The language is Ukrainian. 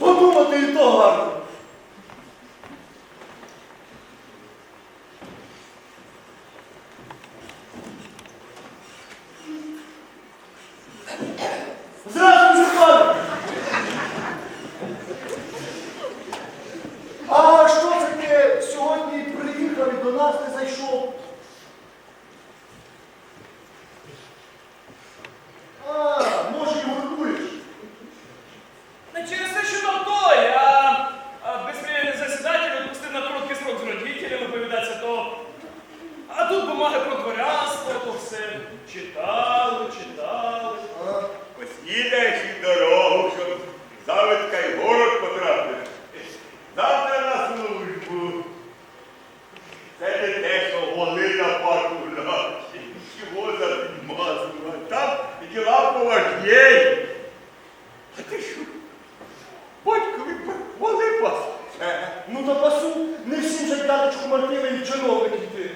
Подумати і то гарно. Здравствуйте, пане! А що це ти сьогодні приїхав і до нас не зайшов? А, може, і гордуєш? Не через те, що там той, а, а безприємний засідатель відпустив на короткий срок з родителями повідатися, то. А тут бумаги про дворянство, то все. Читали, читали. Поснідаєш і дорогу, щоб завитка й город потрапив. Завтра на службу. Це не те, що вони на парку наші. Чого за підмазують? Там діла поважній. А ти що? Батькові воли пас. Ну та пасу, не всім же дядечку Мартинові чиновники